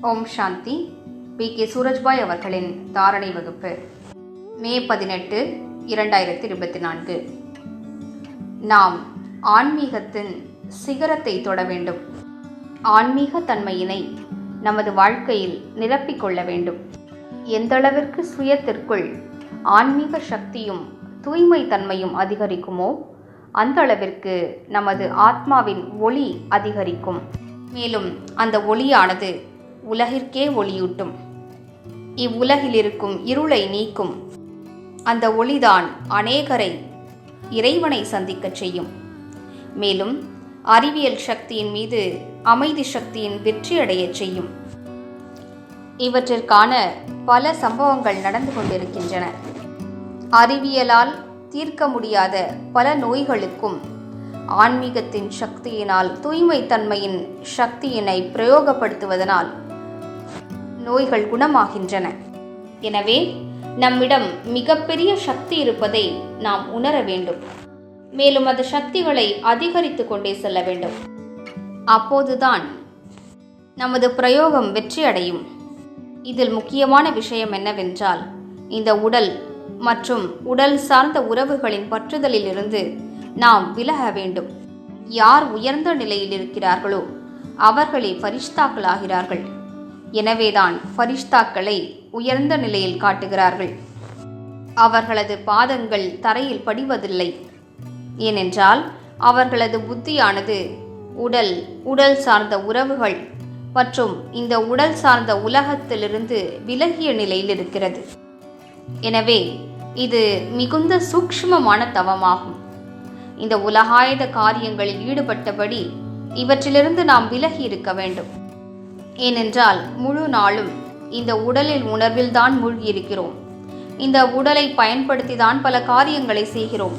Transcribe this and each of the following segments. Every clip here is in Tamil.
ஓம் சாந்தி. பி. கே. சூரஜ்பாய் அவர்களின் தாரணை வகுப்பு. மே பதினெட்டு இரண்டாயிரத்தி இருபத்தி நான்கு நாம் ஆன்மீகத்தின் சிகரத்தை தொட வேண்டும். ஆன்மீக தன்மையினை நமது வாழ்க்கையில் நிரப்பிக் கொள்ள வேண்டும். எந்தளவிற்கு சுயத்திற்குள் ஆன்மீக சக்தியும் தூய்மை தன்மையும் அதிகரிக்குமோ அந்த அளவிற்கு நமது ஆத்மாவின் ஒளி அதிகரிக்கும். மேலும் அந்த ஒளியானது உலகிற்கே ஒளியூட்டும். இவ்வுலகில் இருக்கும் இருளை நீக்கும். அந்த ஒளிதான் அநேகரை இறைவனை சந்திக்கச் செய்யும். மேலும் அறிவியல் சக்தியின் மீது அமைதி சக்தியின் வெற்றியடையச் செய்யும். இவற்றிற்கான பல சம்பவங்கள் நடந்து கொண்டிருக்கின்றன. அறிவியலால் தீர்க்க முடியாத பல நோய்களுக்கும் ஆன்மீகத்தின் சக்தியினால் தூய்மை தன்மையின் சக்தியினை பிரயோகப்படுத்துவதனால் நோய்கள் குணமாகின்றன. எனவே நம்மிடம் மிகப்பெரிய சக்தி இருப்பதை நாம் உணர வேண்டும். மேலும் அது சக்திகளை அதிகரித்து கொண்டே செல்ல வேண்டும். அப்போதுதான் நமது பிரயோகம் வெற்றி அடையும். இதில் முக்கியமான விஷயம் என்னவென்றால் இந்த உடல் மற்றும் உடல் சார்ந்த உறவுகளின் பற்றுதலிலிருந்து நாம் விலக வேண்டும். யார் உயர்ந்த நிலையில் இருக்கிறார்களோ அவர்களே பரிஷ்தாக்களாகிறார்கள் எனவேதான் ஃபரிஷ்தாக்களை உயர்ந்த நிலையில் காட்டுகிறார்கள். அவர்களது பாதங்கள் தரையில் படிவதில்லை. ஏனென்றால் அவர்களது புத்தியானது உடல் உடல் சார்ந்த உறவுகள் மற்றும் இந்த உடல் சார்ந்த உலகத்திலிருந்து விலகிய நிலையில் இருக்கிறது. எனவே இது மிகுந்த சூக்ஷ்மமான தவமாகும். இந்த உலகாயுத காரியங்களில் ஈடுபட்டபடி இவற்றிலிருந்து நாம் விலகி இருக்க வேண்டும். ஏனென்றால் முழு நாளும் இந்த உடலில் உணர்வில்தான் மூழ்கியிருக்கிறோம். இந்த உடலை பயன்படுத்தி தான் பல காரியங்களை செய்கிறோம்.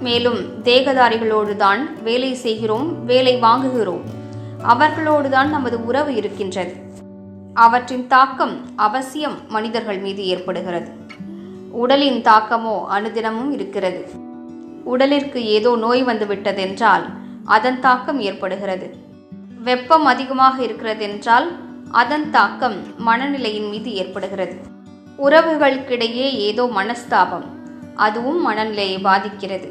மேலும் தேகதாரிகளோடு தான் வேலை செய்கிறோம் வேலை வாங்குகிறோம். அவர்களோடு தான் நமது உறவு இருக்கின்றது. அவற்றின் தாக்கம் அவசியம் மனிதர்கள் மீது ஏற்படுகிறது. உடலின் தாக்கமோ அனுதினமும் இருக்கிறது. உடலிற்கு ஏதோ நோய் வந்துவிட்டதென்றால் அதன் தாக்கம் ஏற்படுகிறது. வெப்பம் அதிகமாக இருக்கிறது என்றால் அதன் தாக்கம் மனநிலையின் மீது ஏற்படுகிறது. உறவுகளுக்கிடையே ஏதோ மனஸ்தாபம் அதுவும் மனநிலையை பாதிக்கிறது.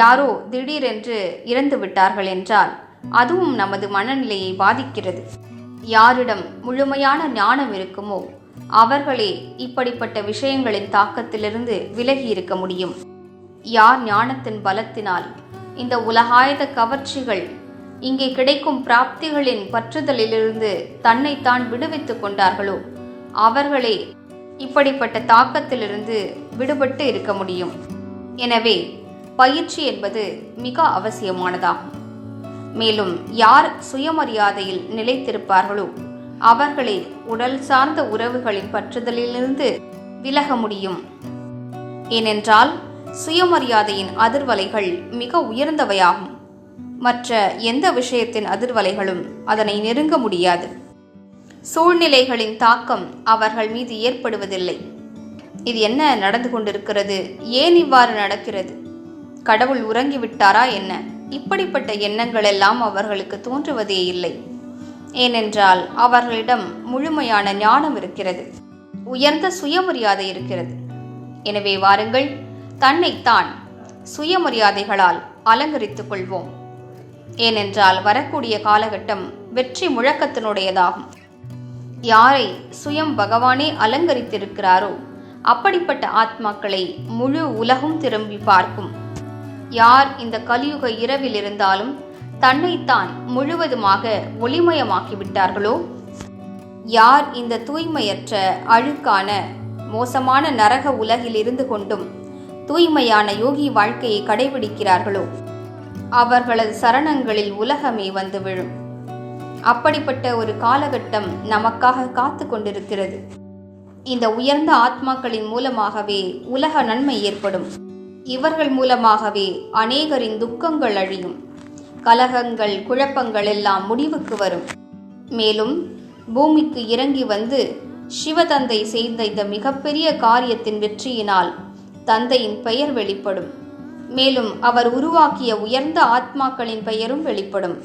யாரோ திடீரென்று இறந்து விட்டார்கள் என்றால் அதுவும் நமது மனநிலையை பாதிக்கிறது. யாரிடம் முழுமையான ஞானம் இருக்குமோ அவர்களே இப்படிப்பட்ட விஷயங்களின் தாக்கத்திலிருந்து விலகி இருக்க முடியும். யார் ஞானத்தின் பலத்தினால் இந்த உலகாயத கவர்ச்சிகள் இங்கே கிடைக்கும் பிராப்திகளின் பற்றுதலிலிருந்து தன்னைத்தான் விடுவித்துக் கொண்டார்களோ? அவர்களே இப்படிப்பட்ட தாக்கத்திலிருந்து விடுபட்டு இருக்க முடியும். எனவே பயிற்சி என்பது மிக அவசியமானதாகும். மேலும் யார் சுயமரியாதையில் நிலைத்திருப்பார்களோ அவர்களே உடல் சார்ந்த உறவுகளின் பற்றுதலிலிருந்து விலக முடியும். ஏனென்றால் சுயமரியாதையின் அதிர்வலைகள் மிக உயர்ந்தவையாகும். மற்ற எந்த விஷயத்தின் அதிர்வலைகளும் அதனை நெருங்க முடியாது. சூழ்நிலைகளின் தாக்கம் அவர்கள் மீது ஏற்படுவதில்லை. இது என்ன நடந்து கொண்டிருக்கிறது? ஏன் இவ்வாறு நடக்கிறது? கடவுள் உறங்கிவிட்டாரா என்ன? இப்படிப்பட்ட எண்ணங்கள் எல்லாம் அவர்களுக்கு தோன்றுவதே இல்லை. ஏனென்றால் அவர்களிடம் முழுமையான ஞானம் இருக்கிறது. உயர்ந்த சுயமரியாதை இருக்கிறது. எனவே வாருங்கள் தன்னைத்தான் சுயமரியாதைகளால் அலங்கரித்துக் கொள்வோம். ஏனென்றால் வரக்கூடிய காலகட்டம் வெற்றி முழக்கத்தினுடையதாகும். யாரை சுயம் பகவானே அலங்கரித்திருக்கிறாரோ அப்படிப்பட்ட ஆத்மாக்களை முழு உலகும் திரும்பி பார்க்கும். யார் இந்த கலியுக இரவில் இருந்தாலும் தன்னைத்தான் முழுவதுமாக ஒளிமயமாக்கி விட்டார்களோ யார் இந்த தூய்மையற்ற அழுக்கான மோசமான நரக உலகில் இருந்து கொண்டும் தூய்மையான யோகி வாழ்க்கையை கடைபிடிக்கிறார்களோ? அவர்களது சரணங்களில் உலகமே வந்து விழும். அப்படிப்பட்ட ஒரு காலகட்டம் நமக்காக காத்து கொண்டிருக்கிறது. இந்த உயர்ந்த ஆத்மாக்களின் மூலமாகவே உலக நன்மை ஏற்படும். இவர்கள் மூலமாகவே அநேகரின் துக்கங்கள் அழியும். கலகங்கள் குழப்பங்கள் எல்லாம் முடிவுக்கு வரும். மேலும் பூமிக்கு இறங்கி வந்து சிவதந்தை செய்த இந்த மிகப்பெரிய காரியத்தின் வெற்றியினால் தந்தையின் பெயர் வெளிப்படும். மேலும் அவர் உருவாக்கிய உயர்ந்த ஆத்மாக்களின் பெயரும் வெளிப்படும்.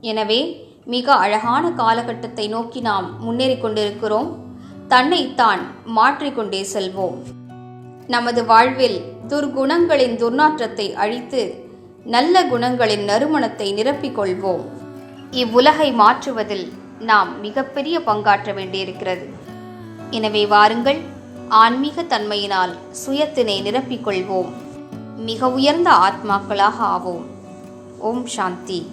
எனவே மிக அழகான காலகட்டத்தை நோக்கி நாம் முன்னேறிக் கொண்டிருக்கிறோம். தன்னைத்தான் மாற்றிக்கொண்டே செல்வோம். நமது வாழ்வில் துர்குணங்களின் துர்நாற்றத்தை அழித்து நல்ல குணங்களின் நறுமணத்தை நிரப்பிக் கொள்வோம். இவ்வுலகை மாற்றுவதில் நாம் மிகப்பெரிய பங்காற்ற வேண்டியிருக்கிறது. எனவே வாருங்கள் ஆன்மீக தன்மையினால் சுயத்தினை நிரப்பிக் கொள்வோம். மிக உயர்ந்த ஆத்மாக்களாக ஆவோம். ஓம் சாந்தி.